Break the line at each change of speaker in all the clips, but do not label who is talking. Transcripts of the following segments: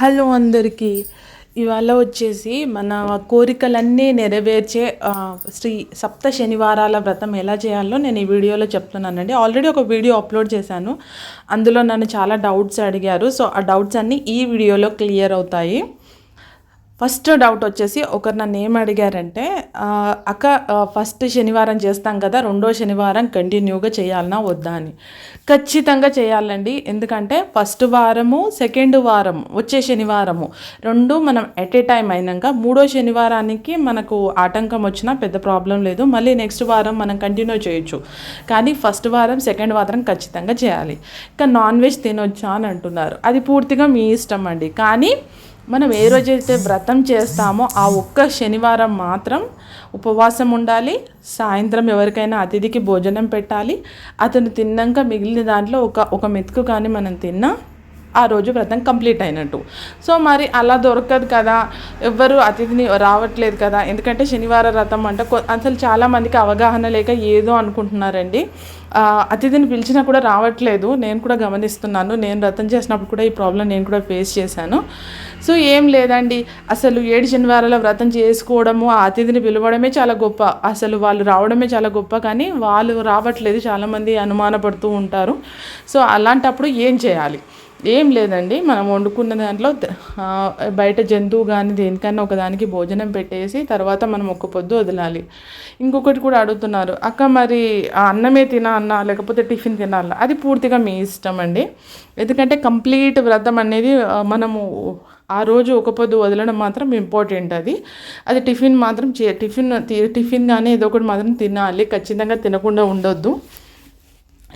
Hello అందరికీ. ఇవాళ వచ్చేసి మన కోరికలన్నీ నెరవేర్చే శ్రీ సప్త శనివారాల వ్రతం ఎలా చేయాలో నేను ఈ వీడియోలో చెప్తున్నానండి. ఆల్రెడీ ఒక వీడియో అప్లోడ్ చేశాను. అందులో నన్ను చాలా డౌట్స్ అడిగారు. సో ఆ డౌట్స్ అన్నీ ఈ వీడియోలో క్లియర్ అవుతాయి. ఫస్ట్ డౌట్ వచ్చేసి ఒకరు నన్ను ఏం అడిగారంటే అక్క ఫస్ట్ శనివారం చేస్తాం కదా రెండో శనివారం కంటిన్యూగా చేయాలనా వద్దా అని. ఖచ్చితంగా చేయాలండి. ఎందుకంటే ఫస్ట్ వారము సెకండ్ వారం వచ్చే శనివారము రెండు మనం ఎట్ ఏ టైం అయినాక మూడో శనివారానికి మనకు ఆటంకం వచ్చినా పెద్ద ప్రాబ్లం లేదు. మళ్ళీ నెక్స్ట్ వారం మనం కంటిన్యూ చేయొచ్చు. కానీ ఫస్ట్ వారం సెకండ్ వారం ఖచ్చితంగా చేయాలి. ఇంకా నాన్ వెజ్ తినొచ్చా అని అంటున్నారు. అది పూర్తిగా మీ ఇష్టం అండి. కానీ మనం ఏ రోజైతే వ్రతం చేస్తామో ఆ ఒక్క శనివారం మాత్రం ఉపవాసం ఉండాలి. సాయంత్రం ఎవరికైనా అతిథికి భోజనం పెట్టాలి. అతను తిన్నాక మిగిలిన దాంట్లో ఒక ఒక మెతుకు కానీ మనం తిన్నా ఆ రోజు వ్రతం కంప్లీట్ అయినట్టు. సో మరి అలా దొరకదు కదా. ఎవ్వరు అతిథిని రావట్లేదు కదా. ఎందుకంటే శనివార వ్రతం అంటే అసలు చాలామందికి అవగాహన లేక ఏదో అనుకుంటున్నారండి. అతిథిని పిలిచినా కూడా రావట్లేదు. నేను కూడా గమనిస్తున్నాను. నేను వ్రతం చేసినప్పుడు కూడా ఈ ప్రాబ్లం నేను కూడా ఫేస్ చేశాను. సో ఏం లేదండి. అసలు ఏడు శనివారాల వ్రతం చేసుకోవడము ఆ అతిథిని పిలవడమే చాలా గొప్ప. అసలు వాళ్ళు రావడమే చాలా గొప్ప. కానీ వాళ్ళు రావట్లేదు. చాలామంది అనుమానపడుతూ ఉంటారు. సో అలాంటప్పుడు ఏం చేయాలి? ఏం లేదండి. మనం వండుకున్న దాంట్లో బయట జంతువు కానీ దేనికన్నా ఒకదానికి భోజనం పెట్టేసి తర్వాత మనం ఒక్క పొద్దు వదలాలి. ఇంకొకటి కూడా అడుగుతున్నారు. అక్క మరి ఆ అన్నమే తినాలన్నా లేకపోతే టిఫిన్ తినాలా అది పూర్తిగా మీ ఇష్టం అండి. ఎందుకంటే కంప్లీట్ వ్రతం అనేది మనము ఆ రోజు ఒక పొద్దు వదలడం మాత్రం ఇంపార్టెంట్ అది. అది టిఫిన్ మాత్రం చే టిఫిన్ టిఫిన్ కానీ ఏదో ఒకటి మాత్రం తినాలి. ఖచ్చితంగా తినకుండా ఉండొద్దు.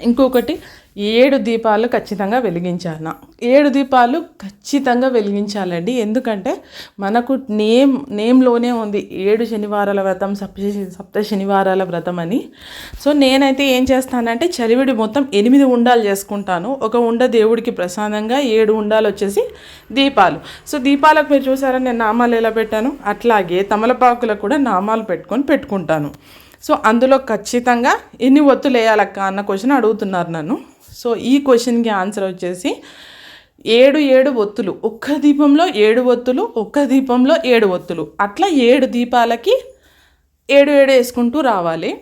ఇంకొకటి ఏడు దీపాలు ఖచ్చితంగా వెలిగించాల ఏడు దీపాలు ఖచ్చితంగా వెలిగించాలండి. ఎందుకంటే మనకు నేమ్ నేమ్లోనే ఉంది ఏడు శనివారాల వ్రతం సప్త సప్త శనివారాల వ్రతం అని. సో నేనైతే ఏం చేస్తానంటే చలివిడి మొత్తం ఎనిమిది ఉండాలు చేసుకుంటాను. ఒక ఉండ దేవుడికి ప్రసాదంగా ఏడు ఉండాలు వచ్చేసి దీపాలు. సో దీపాలకు మీరు చూసారా నేను నామాలు ఎలా పెట్టాను? అట్లాగే తమలపాకులకు కూడా నామాలు పెట్టుకొని పెట్టుకుంటాను. సో అందులో ఖచ్చితంగా ఎన్ని ఒత్తులు వేయాలక్క అన్న క్వశ్చన్ అడుగుతున్నారు నన్ను. సో ఈ క్వశ్చన్కి ఆన్సర్ వచ్చేసి ఏడు ఏడు ఒత్తులు. ఒక్క దీపంలో ఏడు ఒత్తులు ఒక్క దీపంలో ఏడు ఒత్తులు. అట్లా ఏడు దీపాలకి ఏడు ఏడు వేసుకుంటూ రావాలి.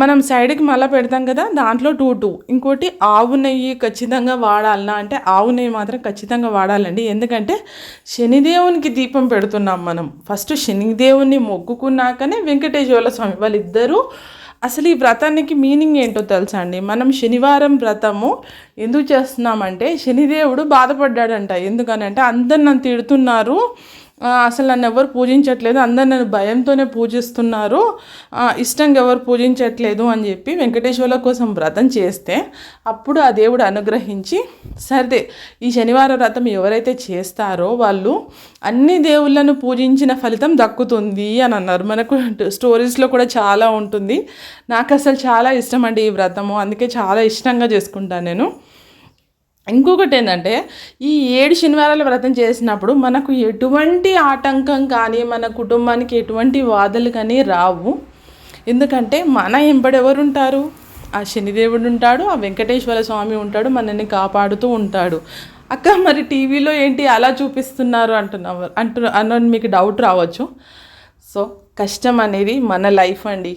మనం సైడ్కి మళ్ళీ పెడతాం కదా దాంట్లో టూ టూ. ఇంకోటి ఆవు నెయ్యి ఖచ్చితంగా వాడాలనా? అంటే ఆవు నెయ్యి మాత్రం ఖచ్చితంగా వాడాలండి. ఎందుకంటే శనిదేవునికి దీపం పెడుతున్నాం మనం. ఫస్ట్ శనిదేవుని మొక్కుకున్నాకనే వెంకటేశ్వర స్వామి వాళ్ళిద్దరూ అసలు ఈ వ్రతానికి మీనింగ్ ఏంటో తెలుసా అండి? మనం శనివారం వ్రతము ఎందుకు చేస్తున్నామంటే శనిదేవుడు బాధపడ్డాడంట. ఎందుకనంటే అందరు నన్ను తిడుతున్నారు. అసలు నన్ను ఎవరు పూజించట్లేదు. అందరు నన్ను భయంతోనే పూజిస్తున్నారు. ఇష్టంగా ఎవరు పూజించట్లేదు అని చెప్పి వెంకటేశ్వర్ల కోసం వ్రతం చేస్తే అప్పుడు ఆ దేవుడు అనుగ్రహించి సరే ఈ శనివార వ్రతం ఎవరైతే చేస్తారో వాళ్ళు అన్ని దేవుళ్ళను పూజించిన ఫలితం దక్కుతుంది అని అన్నారు. మనకు స్టోరీస్లో కూడా చాలా ఉంటుంది. నాకు అసలు చాలా ఇష్టం అండి ఈ వ్రతము. అందుకే చాలా ఇష్టంగా చేసుకుంటాను నేను. ఇంకొకటి ఏంటంటే ఈ ఏడు శనివారాల వ్రతం చేసినప్పుడు మనకు ఎటువంటి ఆటంకం కానీ మన కుటుంబానికి ఎటువంటి బాధలు కానీ రావు. ఎందుకంటే మన ఎంబడి ఎవరు ఉంటారు ఆ శనిదేవుడు ఉంటాడు ఆ వెంకటేశ్వర స్వామి ఉంటాడు మనల్ని కాపాడుతూ ఉంటాడు. అక్క మరి టీవీలో ఏంటి అలా చూపిస్తున్నారు అంటున్నావు అంటు అన్న మీకు డౌట్ రావచ్చు. సో కష్టం అనేది మన లైఫ్ అండి.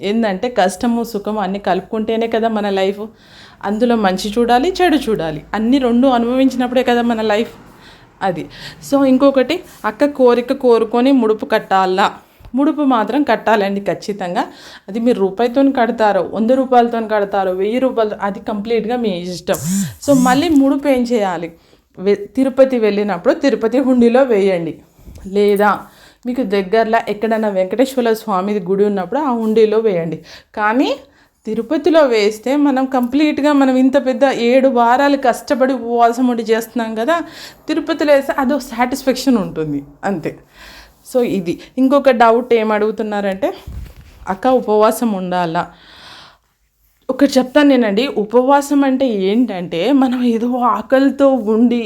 ఏంటంటే కష్టము సుఖము అన్నీ కలుపుకుంటేనే కదా మన లైఫ్ అందులో మంచి చూడాలి చెడు చూడాలి. అన్ని రెండు అనుభవించినప్పుడే కదా మన లైఫ్ అది. సో ఇంకొకటి అక్క కోరిక కోరుకొని ముడుపు కట్టాలా? ముడుపు మాత్రం కట్టాలండి ఖచ్చితంగా. అది మీరు రూపాయితో కడతారో వంద రూపాయలతో కడతారో వెయ్యి రూపాయలు అది కంప్లీట్గా మీ ఇష్టం. సో మళ్ళీ ముడుపు ఏం చేయాలి? వె- తిరుపతి వెళ్ళినప్పుడు తిరుపతి హుండీలో వేయండి. లేదా మీకు దగ్గరలో ఎక్కడైనా వెంకటేశ్వర స్వామి గుడి ఉన్నప్పుడు ఆ హుండీలో వేయండి. కానీ తిరుపతిలో వేస్తే మనం కంప్లీట్గా మనం ఇంత పెద్ద ఏడు వారాలు కష్టపడి ఉపవాసం ఉండి చేస్తున్నాం కదా తిరుపతిలో వేస్తే అదో సాటిస్ఫాక్షన్ ఉంటుంది అంతే. సో ఇది. ఇంకొక డౌట్ ఏం అడుగుతున్నారంటే అక్క ఉపవాసం ఉండాలా? ఒకటి చెప్తాను నేనండి. ఉపవాసం అంటే ఏంటంటే మనం ఏదో ఆకలితో ఉండి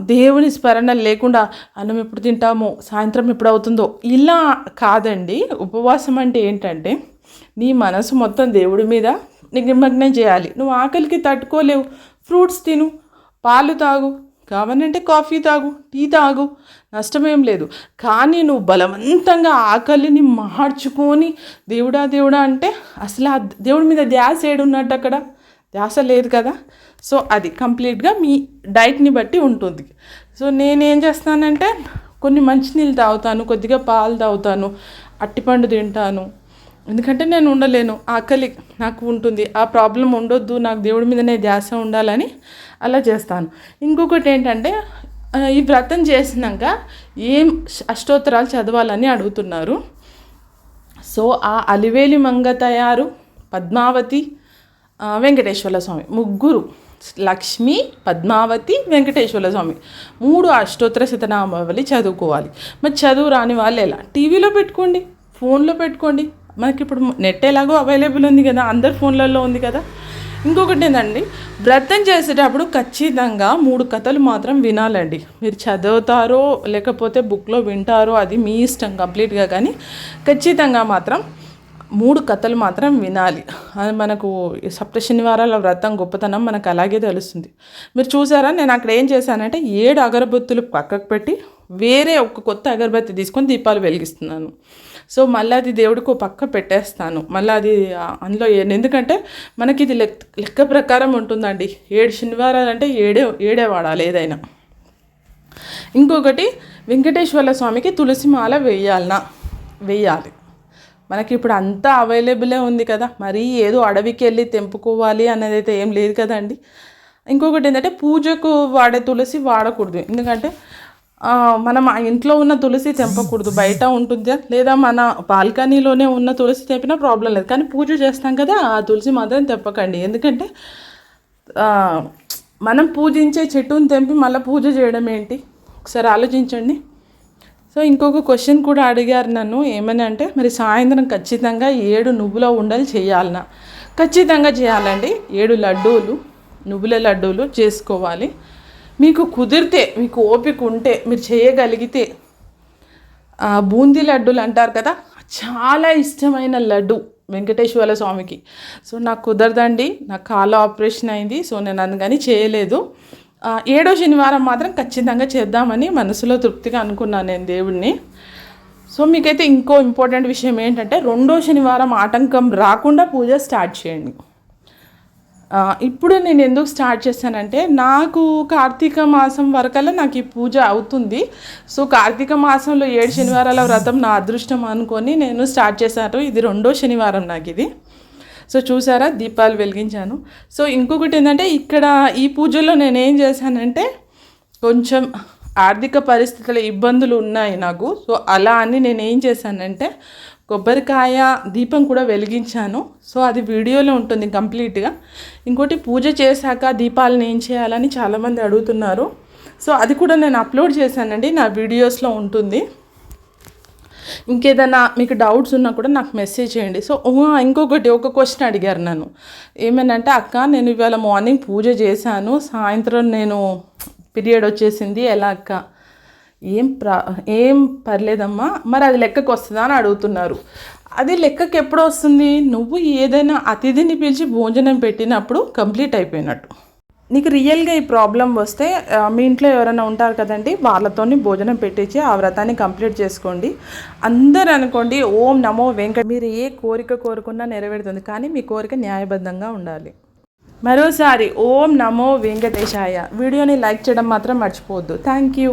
దేవుని స్మరణ లేకుండా అన్నం ఎప్పుడు తింటామో సాయంత్రం ఎప్పుడు అవుతుందో ఇలా కాదండి. ఉపవాసం అంటే ఏంటంటే నీ మనసు మొత్తం దేవుడి మీద నిమగ్నం చేయాలి. నువ్వు ఆకలికి తట్టుకోలేవు. ఫ్రూట్స్ తిను. పాలు తాగు. కావాలంటే కాఫీ తాగు. టీ తాగు. నష్టమేం లేదు. కానీ నువ్వు బలవంతంగా ఆకలిని మార్చుకొని దేవుడా దేవుడా అంటే అసలు ఆ దేవుడి మీద ధ్యాస ఏడున్నట్టు అక్కడ? ధ్యాస లేదు కదా? సో అది కంప్లీట్గా మీ డైట్ని బట్టి ఉంటుంది. సో నేనేం చేస్తానంటే కొన్ని మంచినీళ్ళు తాగుతాను కొద్దిగా పాలు తాగుతాను అట్టిపండు తింటాను ఎందుకంటే నేను ఉండలేను ఆకలి నాకు ఉంటుంది ఆ ప్రాబ్లం ఉండొద్దు నాకు దేవుడి మీదనే ధ్యాస ఉండాలని అలా చేస్తాను. ఇంకొకటి ఏంటంటే ఈ వ్రతం చేసినాక ఏం అష్టోత్తరాలు చదవాలని అడుగుతున్నారు. సో ఆ అలివేలి మంగ తయారు పద్మావతి వెంకటేశ్వర స్వామి ముగ్గురు లక్ష్మి పద్మావతి వెంకటేశ్వర స్వామి మూడు అష్టోత్తర శతనామావళి చదువుకోవాలి. మరి చదువు రాని వాళ్ళు ఎలా? టీవీలో పెట్టుకోండి ఫోన్లో పెట్టుకోండి మనకి ఇప్పుడు నెట్ ఎలాగో అవైలబుల్ ఉంది కదా అందరి ఫోన్లలో ఉంది కదా. ఇంకొకటి ఏంటండి వ్రతం చేసేటప్పుడు ఖచ్చితంగా మూడు కథలు మాత్రం వినాలండి. మీరు చదువుతారో లేకపోతే బుక్లో వింటారో అది మీ ఇష్టం కంప్లీట్గా కానీ ఖచ్చితంగా మాత్రం మూడు కథలు మాత్రం వినాలి. అది మనకు సప్తశనివారాల సప్త వ్రతం గొప్పతనం మనకు అలాగే తెలుస్తుంది. మీరు చూసారా నేను అక్కడ ఏం చేశానంటే ఏడు అగరబత్తులు పక్కకు పెట్టి వేరే ఒక కొత్త అగరబత్తి తీసుకొని దీపాలు వెలిగిస్తున్నాను. సో మళ్ళీ అది దేవుడికి పక్క పెట్టేస్తాను. మళ్ళీ అది అందులో ఎందుకంటే మనకి ఇది లెక్క లెక్క ప్రకారం ఉంటుందండి. ఏడు శనివారాలు అంటే ఏడే ఏడే వాడాలి ఏదైనా. ఇంకొకటి వెంకటేశ్వర స్వామికి తులసి మాల వేయాలనా వేయాలి. మనకి ఇప్పుడు అంతా అవైలబులే ఉంది కదా. మరీ ఏదో అడవికి వెళ్ళి తెంపుకోవాలి అనేది అయితే ఏం లేదు కదండి. ఇంకొకటి ఏంటంటే పూజకు వాడే తులసి వాడకూడదు. ఎందుకంటే మనం ఆ ఇంట్లో ఉన్న తులసి తెంపకూడదు. బయట ఉంటుందా? లేదా మన బాల్కనీలోనే ఉన్న తులసి తెంపినా ప్రాబ్లం లేదు. కానీ పూజ చేస్తాం కదా ఆ తులసి మాత్రం తెంపకండి. ఎందుకంటే మనం పూజించే చెట్టుని తెంపి మళ్ళీ పూజ చేయడం ఏంటి? ఒకసారి ఆలోచించండి. సో ఇంకొక క్వశ్చన్ కూడా అడిగారు నన్ను. ఏమని అంటే మరి సాయంత్రం ఖచ్చితంగా ఏడు నువ్వుల ఉండలు చేయాలనా? ఖచ్చితంగా చేయాలండి. ఏడు లడ్డూలు నువ్వుల లడ్డూలు చేసుకోవాలి. మీకు కుదిరితే మీకు ఓపిక ఉంటే మీరు చేయగలిగితే బూందీ లడ్డూలు అంటారు కదా చాలా ఇష్టమైన లడ్డు వెంకటేశ్వర స్వామికి. సో నాకు కుదరదండి నాకు కాళ్ళ ఆపరేషన్ అయింది సో నేను అందుకని చేయలేదు. ఏడో శనివారం మాత్రం ఖచ్చితంగా చేద్దామని మనసులో తృప్తిగా అనుకున్నాను నేను దేవుడిని సో మీకైతే ఇంకో ఇంపార్టెంట్ విషయం ఏంటంటే రెండో శనివారం ఆటంకం రాకుండా పూజ స్టార్ట్ చేయండి. ఇప్పుడు నేను ఎందుకు స్టార్ట్ చేశానంటే నాకు కార్తీక మాసం వరకల్లా నాకు ఈ పూజ అవుతుంది. సో కార్తీక మాసంలో ఏడు శనివారాల వ్రతం నా అదృష్టం అనుకొని నేను స్టార్ట్ చేశాను. ఇది రెండో శనివారం నాకు ఇది. సో చూసారా దీపాలు వెలిగించాను. సో ఇంకొకటి ఏంటంటే ఇక్కడ ఈ పూజలో నేను ఏం చేశానంటే కొంచెం ఆర్థిక పరిస్థితుల ఇబ్బందులు ఉన్నాయి నాకు. సో అలా అని నేను ఏం చేశానంటే కొబ్బరికాయ దీపం కూడా వెలిగించాను. సో అది వీడియోలో ఉంటుంది కంప్లీట్గా. ఇంకోటి పూజ చేశాక దీపాలను ఏం చేయాలని చాలామంది అడుగుతున్నారు. సో అది కూడా నేను అప్లోడ్ చేశానండి. నా వీడియోస్లో ఉంటుంది. ఇంకేదైనా మీకు డౌట్స్ ఉన్నా కూడా నాకు మెసేజ్ చేయండి. సో ఇంకొకటి ఒక క్వశ్చన్ అడిగారు నన్ను. ఏమనంటే అక్క నేను ఇవాళ మార్నింగ్ పూజ చేశాను. సాయంత్రం నేను పీరియడ్ వచ్చేసింది. ఎలా అక్క? ఏం ప్రా ఏం పర్లేదమ్మా మరి అది లెక్కకు వస్తుందా అని అడుగుతున్నారు. అది లెక్కకి ఎప్పుడు వస్తుంది? నువ్వు ఏదైనా అతిథిని పిలిచి భోజనం పెట్టినప్పుడు కంప్లీట్ అయిపోయినట్టు. నీకు రియల్గా ఈ ప్రాబ్లం వస్తే మీ ఇంట్లో ఎవరైనా ఉంటారు కదండి వాళ్ళతోని భోజనం పెట్టించి ఆ వ్రతాన్ని కంప్లీట్ చేసుకోండి. అందరు అనుకోండి ఓం నమో వెంకట మీరు ఏ కోరిక కోరుకున్నా నెరవేరుతుంది కానీ మీ కోరిక న్యాయబద్ధంగా ఉండాలి. మరోసారి ఓం నమో వెంకటేశాయ. వీడియోని లైక్ చేయడం మాత్రం మర్చిపోవద్దు. Thank you